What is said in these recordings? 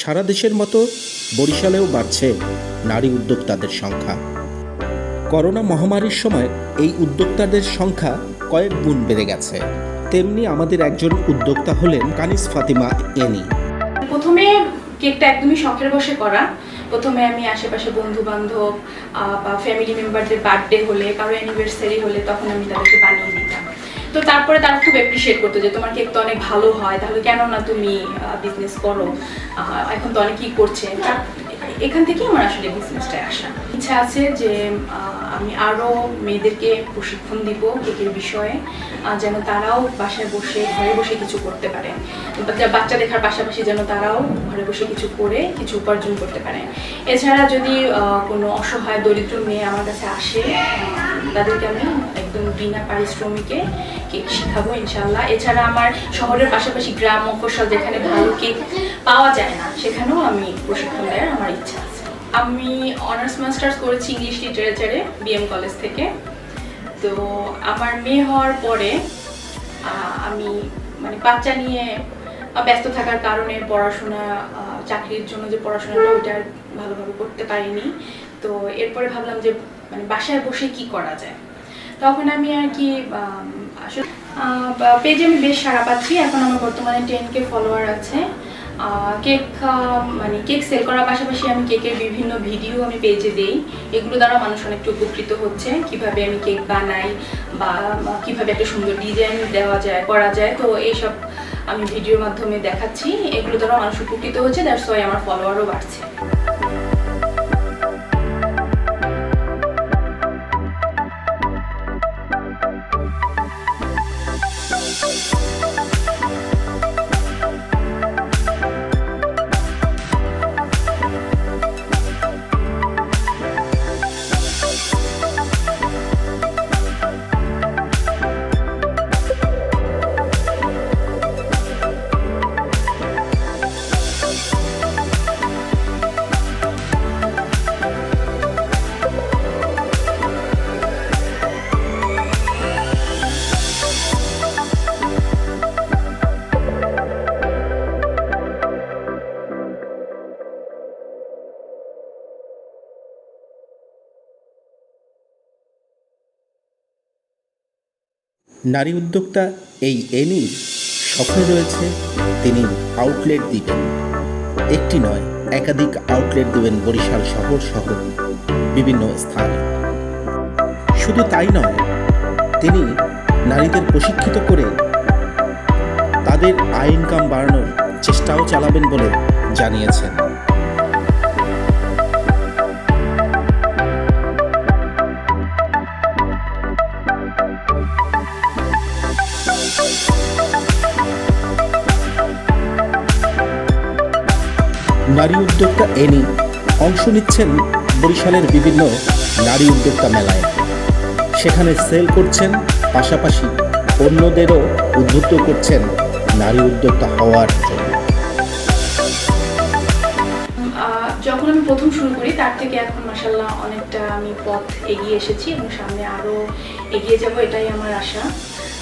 সারা দেশের মতো বরিশালেও বাড়ছে নারী উদ্যোক্তাদের সংখ্যা। করোনা মহামারীর সময় এই উদ্যোক্তাদের সংখ্যা কয়েক গুণ বেড়ে গেছে। তেমনি আমাদের একজন উদ্যোক্তা হলেন কানিস ফাতিমা এনি। প্রথমে কেকটা একদমই শখের বসে করা। প্রথমে আমি আশেপাশে বন্ধু বান্ধব বা ফ্যামিলি মেম্বারদের বার্থডে হলে, কারও অ্যানিভার্সারি হলে তখন আমি তাদেরকে বানিয়ে দিতাম। তো তারপরে তারা খুব অ্যাপ্রিসিয়েট করতো যে তোমার কেক তো অনেক ভালো হয়, তাহলে কেন না তুমি বিজনেস করো? এখন তো অনেকেই করছে। এখান থেকেই আমার আসলে বিজনেসটায় আসা। ইচ্ছা আছে যে আমি আরও মেয়েদেরকে প্রশিক্ষণ দিব কেকের বিষয়ে যেন তারাও বাসায় বসে, ঘরে বসে কিছু করতে পারে। বাচ্চা দেখার পাশাপাশি যেন তারাও ঘরে বসে কিছু করে, কিছু উপার্জন করতে পারে। এছাড়া যদি কোনো অসহায়, দরিদ্র মেয়ে আমার কাছে আসে তাদেরকে আমি একদম বিনা পারিশ্রমিকে কেক শিখাবো ইনশাল্লাহ এছাড়া আমার শহরের পাশাপাশি গ্রাম মফস্বল যেখানে ভালো কেক পাওয়া যায় না, সেখানেও আমি প্রশিক্ষণ দেওয়ার আমার ইচ্ছা আছে। আমি অনার্স, মাস্টার্স করেছি ইংলিশ লিটারেচারে, বিএম কলেজ থেকে। তো আমার মেয়ে হওয়ার পরে আমি মানে বাচ্চা নিয়ে ব্যস্ত থাকার কারণে পড়াশোনা চাকরির জন্য যে পড়াশোনাটা, ওইটা ভালোভাবে করতে পারিনি। তো এরপরে ভাবলাম যে মানে বাসায় বসে কি করা যায়? তখন আমি আর কি আসলে পেজে আমি বেশ সারা পাচ্ছি। এখন আমার বর্তমানে টেন কে ফলোয়ার আছে। কেক মানে কেক সেল করার পাশাপাশি আমি কেকের বিভিন্ন ভিডিও আমি পেজে দেই। এগুলো দ্বারা মানুষ অনেকটা উপকৃত হচ্ছে। কীভাবে আমি কেক বানাই বা কীভাবে একটা সুন্দর ডিজাইন দেওয়া যায়, করা যায়। তো এইসব আমি ভিডিওর মাধ্যমে দেখাচ্ছি। এগুলো দ্বারা মানুষ উপকৃত হচ্ছে। দ্যাটস ওয়াই আমার ফলোয়ারও বাড়ছে। নারী উদ্যোক্তা এই এনির স্বপ্নে রয়েছে তিনি আউটলেট দিবেন। একটি নয়, একাধিক আউটলেট দেবেন বরিশাল শহর সহ বিভিন্ন স্থানে। শুধু তাই নয়, তিনি নারীদের প্রশিক্ষিত করে তাদের আয় ইনকাম বাড়ানোর চেষ্টাও চালাবেন বলে জানিয়েছেন। নারী উদ্যোক্তা এনি অংশ নিচ্ছেন বরিশালের বিভিন্ন নারী উদ্যোক্তা মেলায়। সেখানে সেল করছেন, পাশাপাশি অন্যদেরও উদ্বুদ্ধ করছেন নারী উদ্যোক্তা হওয়ার জন্য। যখন আমি প্রথম শুরু করি, তার থেকে এখন মাসাল্লাহ অনেকটা আমি পথ এগিয়ে এসেছি এবং সামনে আরও এগিয়ে যাব, এটাই আমার আশা।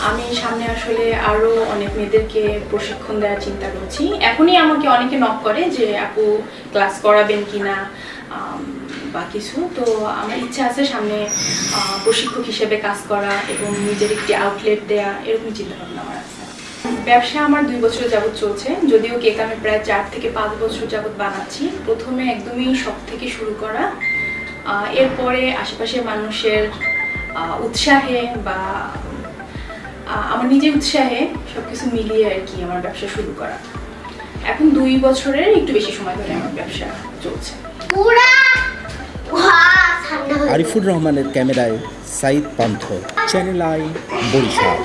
আমি সামনে আসলে আরও অনেক মেয়েদেরকে প্রশিক্ষণ দেওয়ার চিন্তা করছি। এখনই আমাকে অনেকে নক করে যে, আপু ক্লাস করাবেন কি না বা কিছু। তো আমার ইচ্ছা আছে সামনে প্রশিক্ষক হিসেবে কাজ করা এবং নিজের একটি আউটলেট দেয়া, এরকম চিন্তা ভাবনা আমার আছে। ব্যবসা আমার দুই বছর যাবৎ চলছে। যদিও কেক আমি প্রায় চার থেকে পাঁচ বছর যাবৎ বানাচ্ছি। প্রথমে একদমই সব থেকে শুরু করা। এরপরে আশেপাশের মানুষের উৎসাহে বা আমার নিজের উৎসাহে সবকিছু মিলিয়ে আর কি আমার ব্যবসা শুরু করা। এখন দুই বছরের একটু বেশি সময় ধরে আমার ব্যবসা চলছে। আরিফুর রহমানের ক্যামেরায় সাইদ পান্থ চ্যানেল আই বরিশাল।